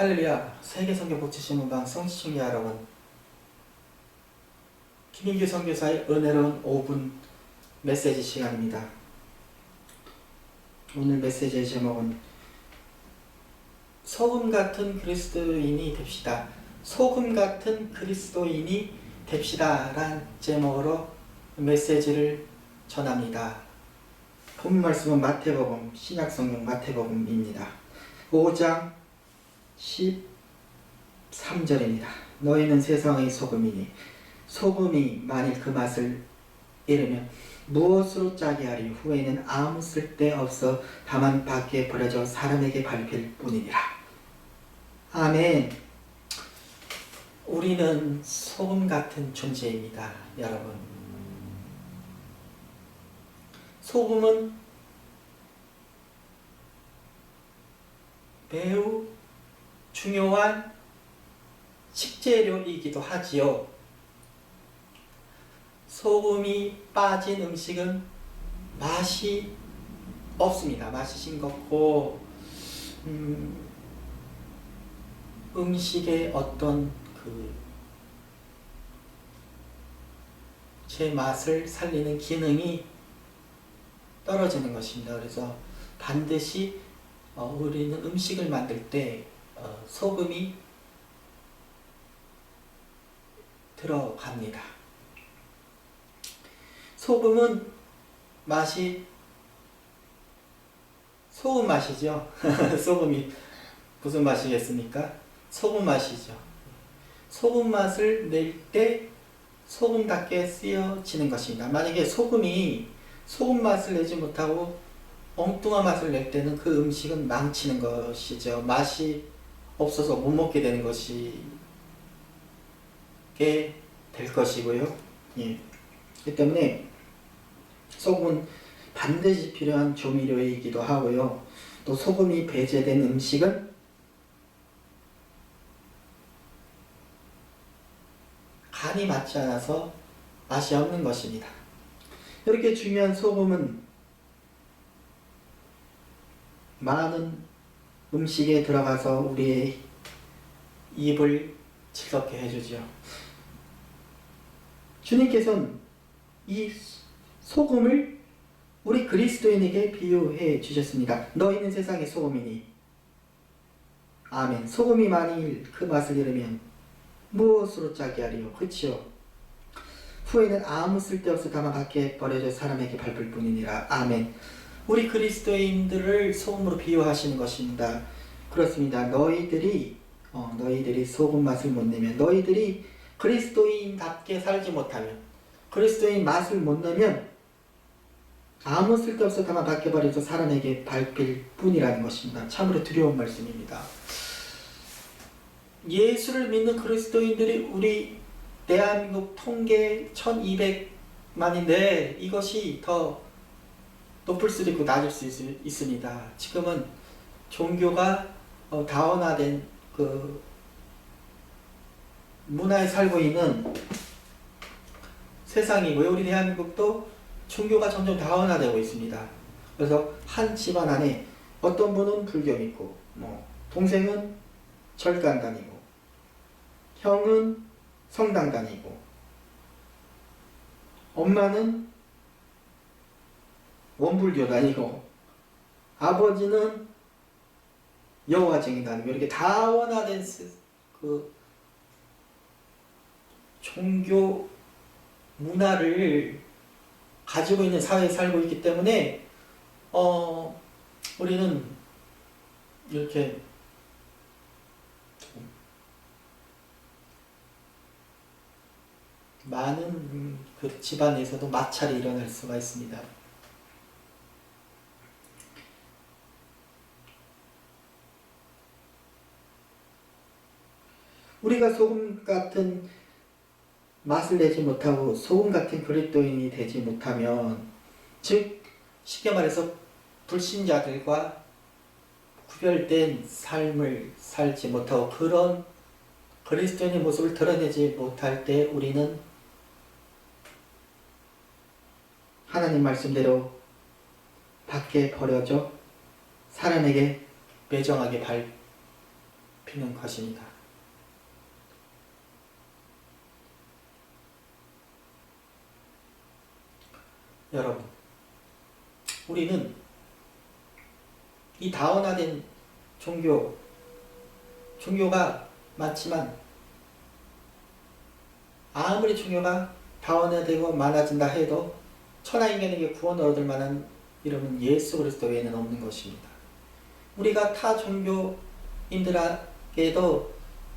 할렐루야 세계 선교 복지신 문방 성시청자 여러분 김인규 선교사의 은혜로운 5분 메시지 시간입니다. 오늘 메시지의 제목은 소금 같은 그리스도인이 됩시다. 소금 같은 그리스도인이 됩시다. 란 제목으로 메시지를 전합니다. 본 말씀은 마태복음, 신약성경 마태복음입니다. 5장 13절입니다. 너희는 세상의 소금이니 소금이 만일 그 맛을 잃으면 무엇으로 짜게 하리 후에는 아무 쓸데 없어 다만 밖에 버려져 사람에게 밟힐 뿐이니라. 아멘. 우리는 소금 같은 존재입니다, 여러분. 소금은 매우 중요한 식재료이기도 하지요. 소금이 빠진 음식은 맛이 없습니다. 맛이 싱겁고 음, 음식의 어떤 그 제 맛을 살리는 기능이 떨어지는 것입니다. 그래서 반드시 어, 우리는 음식을 만들 때 어, 소금이 들어갑니다. 소금은 맛이 소금 맛이죠. 소금이 무슨 맛이겠습니까? 소금 맛이죠. 소금 맛을 낼 때 소금답게 쓰여지는 것입니다. 만약에 소금이 소금 맛을 내지 못하고 엉뚱한 맛을 낼 때는 그 음식은 망치는 것이죠. 맛이 없어서 못 먹게 되는 것이 될 것이고요. 예. 그 때문에 소금은 반드시 필요한 조미료이기도 하고요. 또 소금이 배제된 음식은 간이 맞지 않아서 맛이 없는 것입니다. 이렇게 중요한 소금은 많은 음식에 들어가서 우리의 입을 즐겁게 해주죠. 주님께서는 이 소금을 우리 그리스도인에게 비유해 주셨습니다. 너희는 세상의 소금이니. 아멘. 소금이 만일 그 맛을 잃으면 무엇으로 짜게 하리요? 그치요? 후에는 아무 쓸데없어 다만 밖에 버려져 사람에게 밟을 뿐이니라. 아멘. 우리 그리스도인들을 소금으로 비유하시는 것입니다. 그렇습니다. 너희들이 어, 너희들이 소금 맛을 못 내면 너희들이 그리스도인답게 살지 못하면 그리스도인 맛을 못 내면 아무 쓸데없어 다만 버려져 사람에게 밟힐 뿐이라는 것입니다. 참으로 두려운 말씀입니다. 예수를 믿는 그리스도인들이 우리 대한민국 통계 1200만인데 이것이 더 높을 수도 있고 낮을 수 있, 있습니다. 지금은 종교가 어, 다원화된 그 문화에 살고 있는 세상이고요. 우리 대한민국도 종교가 점점 다원화되고 있습니다. 그래서 한 집안 안에 어떤 분은 불교 믿고, 뭐 동생은 절간 다니고, 형은 성당 다니고, 엄마는 원불교 다니고, 아버지는 여호와증인 다니고 이렇게 다원화된 그 종교 문화를 가지고 있는 사회에 살고 있기 때문에 어 우리는 이렇게 많은 음, 그 집안에서도 마찰이 일어날 수가 있습니다. 우리가 소금 같은 맛을 내지 못하고 소금 같은 그리스도인이 되지 못하면 즉 쉽게 말해서 불신자들과 구별된 삶을 살지 못하고 그런 그리스도인의 모습을 드러내지 못할 때 우리는 하나님 말씀대로 밖에 버려져 사람에게 매정하게 밟히는 것입니다. 여러분, 우리는 이 다원화된 종교, 종교가 많지만 아무리 종교가 다원화되고 많아진다 해도 천하인간에게 구원을 얻을 만한 이름은 예수 그리스도 외에는 없는 것입니다. 우리가 타 종교인들에게도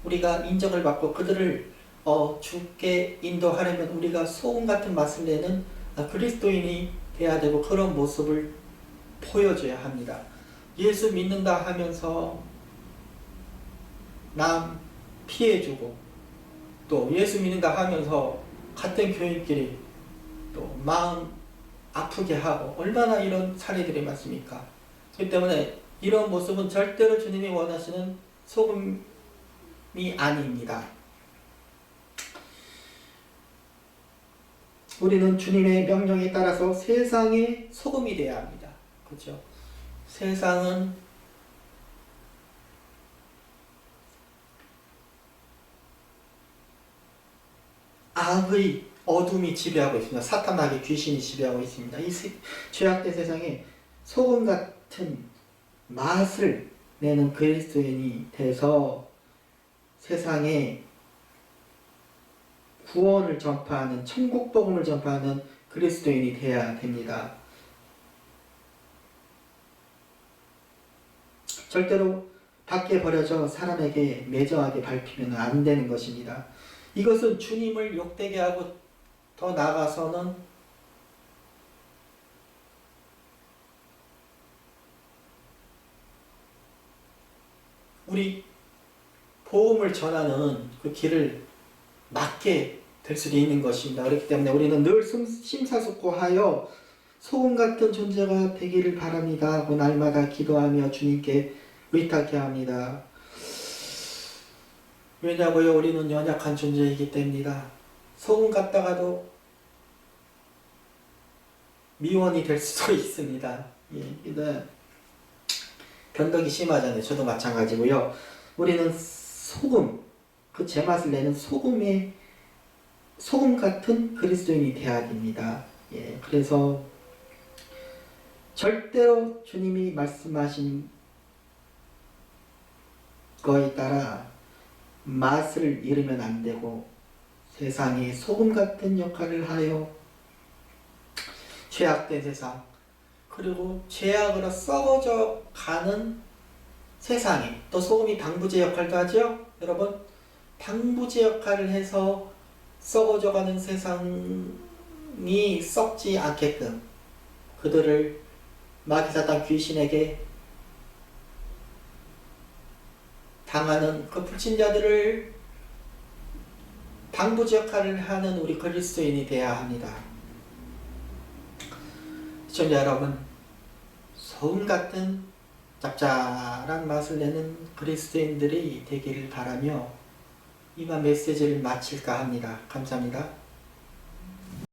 우리가 인정을 받고 그들을 어, 죽게 인도하려면 우리가 소금 같은 맛을 내는 아, 그리스도인이 돼야 되고 그런 모습을 보여줘야 합니다. 예수 믿는다 하면서 남 피해주고 또 예수 믿는다 하면서 같은 교인끼리 또 마음 아프게 하고 얼마나 이런 사례들이 많습니까? 그렇기 때문에 이런 모습은 절대로 주님이 원하시는 소금이 아닙니다. 우리는 주님의 명령에 따라서 세상의 소금이 되어야 합니다. 그렇죠? 세상은 악의 어둠이 지배하고 있습니다. 사탄악의 귀신이 지배하고 있습니다. 이 세- 죄악된 세상에 소금 같은 맛을 내는 그리스도인이 돼서 세상에 구원을 전파하는 천국 복음을 전파하는 그리스도인이 되어야 됩니다. 절대로 밖에 버려져 사람에게 매정하게 밟히면 안 되는 것입니다. 이것은 주님을 욕되게 하고 더 나아가서는 우리 복음을 전하는 그 길을 막게 될 수도 있는 것입니다. 그렇기 때문에 우리는 늘 심- 심사숙고하여 소금 같은 존재가 되기를 바랍니다. 하고 날마다 기도하며 주님께 의탁해 합니다. 왜냐고요? 우리는 연약한 존재이기 때문이다. 소금 같다가도 미원이 될 수도 있습니다. 예, 이는 변덕이 심하잖아요. 저도 마찬가지고요. 우리는 소금, 그 제맛을 내는 소금의 소금 같은 그리스도인이 되어야 됩니다. 예, 그래서 절대로 주님이 말씀하신 거에 따라 맛을 잃으면 안 되고 세상에 소금 같은 역할을 하여 죄악된 세상 그리고 죄악으로 썩어져 가는 세상에 또 소금이 방부제 역할도 하죠 여러분 방부제 역할을 해서 썩어져 가는 세상이 썩지 않게끔 그들을 마귀사단 귀신에게 당하는 그 불신자들을 방부제 역할을 하는 우리 그리스도인이 되어야 합니다. 시청자 여러분, 소금 같은 짭짤한 맛을 내는 그리스도인들이 되기를 바라며 이만 메시지를 마칠까 합니다. 감사합니다.